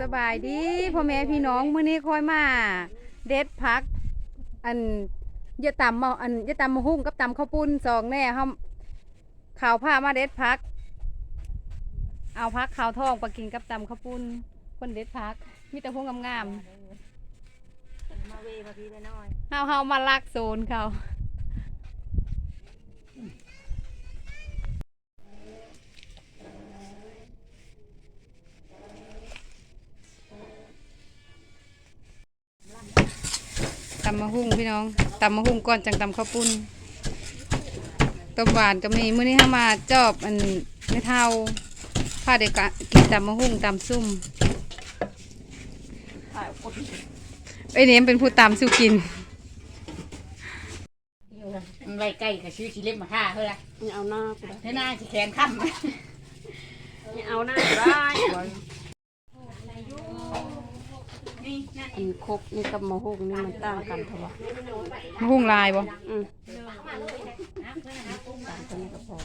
สบายดีพ่อแม่พี่น้องมื้อนี้ค่อยมา เด็ดพัก อันอยะตำมาอันอยะตำมาหุ้งกับตำข้าวปุ้นสองแน่เฮาข่าวผ้ามาเด็ดพัก เอาพักข่าวทองไปกินกับตำข้าวปุ้นคนเด็ดพัก มีแต่พวกงามมาเวมาพี่น้อยๆเฮาเฮามาลักโซนเขาำมะฮุ่งพี่น้องตำมะฮุ่งก่อนจังตำข้าวปุ้นต้มหวานก็มีมื้อนี้ห้ามาจอบอันไม่เท่าผ้าเด็กกะกินตำมะฮุ่งตำซุ่มไอ้ยเนี่ยเป็นผู้ตำสู้กินมันไล่ใกล้กับชื่อชีเล็บมาฆ่าเฮ้ยละนี่เอาหน้ากูได้เท่าหน้าสิแขนค่ำนี่เอาหน้ากูได้อัน คกนี่กับมะฮุกนี่มันต่างกันเท่าไหร่มะฮุ่งลายบ่อืมต่างกันนี่ก็พอ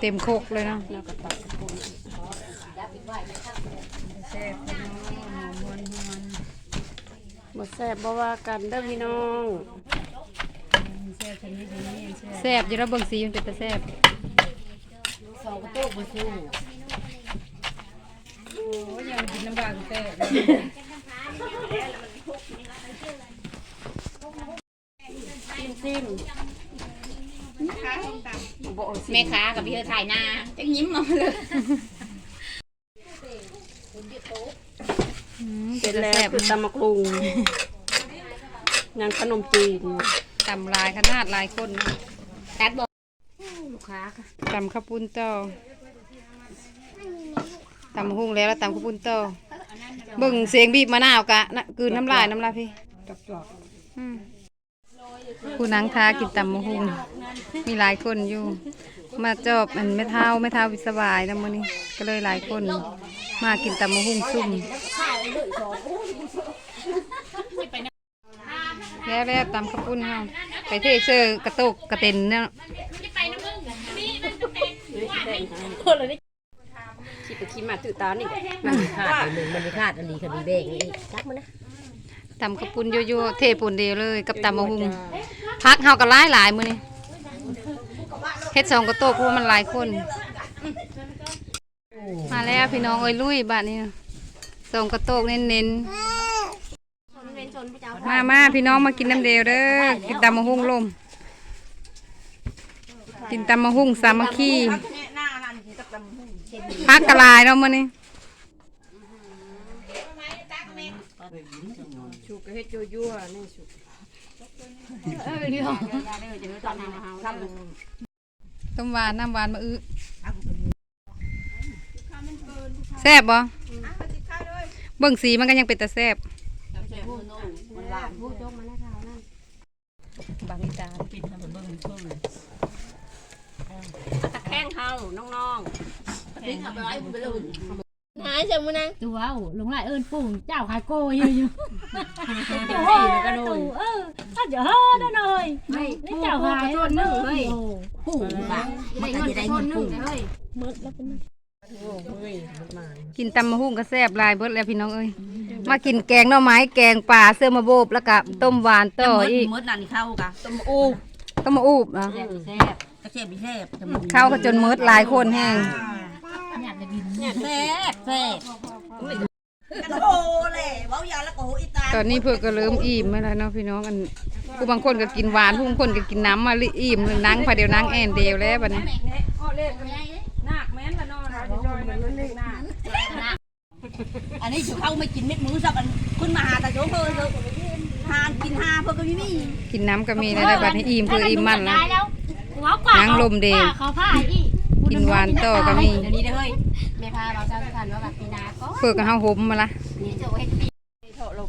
เต็มโคกเลยเนาะแล้วก็ตัดกระปุกบ่แซ่บบ่ว่ากันเด้อพี่น้องแซ่บอยู่แล้วเบิ่งสีมันเป็นตาแซ่บสองกระโต๊ะบนสู้โอ้ยยังกินน้ำบากแซ่บ ซิมซิมบ่เอาสิแม่ค้ากับพี่เธอถ่ายหน้าจะยิ้มออกมาเลยอืมเสร็เป็นจตาแล้วแซ่บคือตำมะกรุงยังขนมจีนตำลายขนาดหลายคนนะตัดบอกลูกค้าค่ะตำข้าวปุ้นต่อตำหุ้งแล้วแล้วตำข้าวปุ้นต่อเบิ่งเสียงบีบมะนาวกะนะกลืนน้ำลายน้ำลายพี่อืม ผู้นังทากินตำมะฮุงมีหลายคนอยู่ มาจอบอันไม่เท่าไม่เท่าวิสบายนะมื้อนี้ก็เลยหลายคน มากินตำมะฮุงซุ่มแล้วแล้วตำข้าวปุ้นเฮาไปเทเชอร์กระตุกกระเต็นเนี่ยคิดไปคิดมาตื่นตานี่มันมีขาดอันหนึ่งมันมีขาดอันนี้คดีเบรกนี่จักมันนะ ตำข้าวปุ้นโยๆเทปุ่นเดียวเลย กับตำมะฮุงพักเฮาก็หลายหลายๆมื้อนี้เฮ็ดสองกระโตกเพราะว่ามันหลายคน มาแล้วพี่น้องเอ้ยลุยบ้านนี้นะสองกระโตกเน้นๆมามาพี่น้องมากินน้ำเดียวเด้อกินตำมะฮุงลม กินตำมะฮุงสามัคคีพักกะลายเนาะมื้อนี้ ชุกก็เฮ็ดยั่วๆนี่ชุกต้มหวานน้ำหวานมาอื้อแซ่บบ่เบิ่งสีมันก็ยังเป็นตาแซ่บบางอีตาตะแคงเฮาน้องหายเสียมือนังตัวเอาลงไหลเอิญปุ่งเจ้าขายโกยอยู่อยู่ๆ โอ้โอ้ยยก็โดตันวเออถ้าจะเฮ้อได้หน่อยไม่นี่เจ้าขายโทษนึงเฮ้ยโอ้ปู่ว่ะมันก็จะได้เงินปู่กินตำมะฮุ่งก็แซ่บลายเบิดแล้วพี่น้องเอ้ยมากินแกงหน่อไม้แกงป่าเสื้อมาโบบแล้วก็ต้มหวานต่ออีกมดนั่นเข้ากะต้มอูบต้มอูบอะแซ่บแซ่บกระเทียมแซ่บเข้าก็จนมืดลายคนแห้งอยากจะบินแซ่บแซ่บ ตอนนี้เพื่อก็เริ่มอิ่มแล้วเนาะพี่น้องอันผู้บางคนก็กินหวานผู้บางคนก็กินน้ำมาลิอิ่มเลยนั่งพาเดียวนั่งแอนเดียวแล้วบัดนี้นาคแม่นละนอนเราจะจอยมันเลยนาคอันนี้อยู่เข้าไม่กินเม็ดหมูสักอันคุณมาหาแต่โจ้เพิ่นเถอะทานกินหาเพิ่นก็ไม่มีกินน้ำก็มีแล้วได้บัดนี้อิ่มเพื่ออิ่มมันแล้วแล้วหัวกว่านั่งลมเดเขาผ้าอีกกินหวานต่อก็มีเดี๋ยวนี้เด้อเฮ้ยแม่พาเราเจ้าสุพรรณว่าแบบปีนาก็เพื่อก็เฮาห่มมาละนี่จะเฮ็ด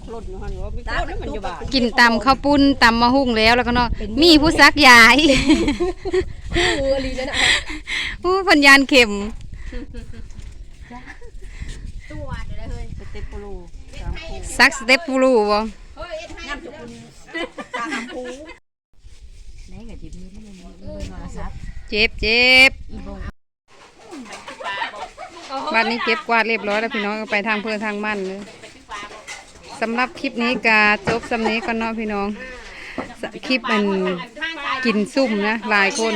ปีเถอะเราคลดอยู่หันว่ามีคลดแล้วมันอยู่บ้านกินตำข้าวปุ้นตำมะฮุ่งแล้วแล้วก็เนาะมีผู้ซักยายอู้ลีเลยนะผู้พันยานเข็มตัวเดี๋ยวได้เฮ้ยสเต็ปโปโลสามคู่ซักสเต็ปปูรูบ่น้ำจุกุนตาหำพูได้กับจิบนี้ไม่ได้เบิ่งโทรศัพท์เจ็บเจ็บอีโบบบัดนี้เก็บกวาดเรียบร้อยแล้วพี่น้องก็ไปทางเพื่อทางมั่นเลย สำหรับคลิปนี้กาจบสำนี้ก่อนเนาะพี่น้อง คลิปมันกินซุ่มนะหลายคน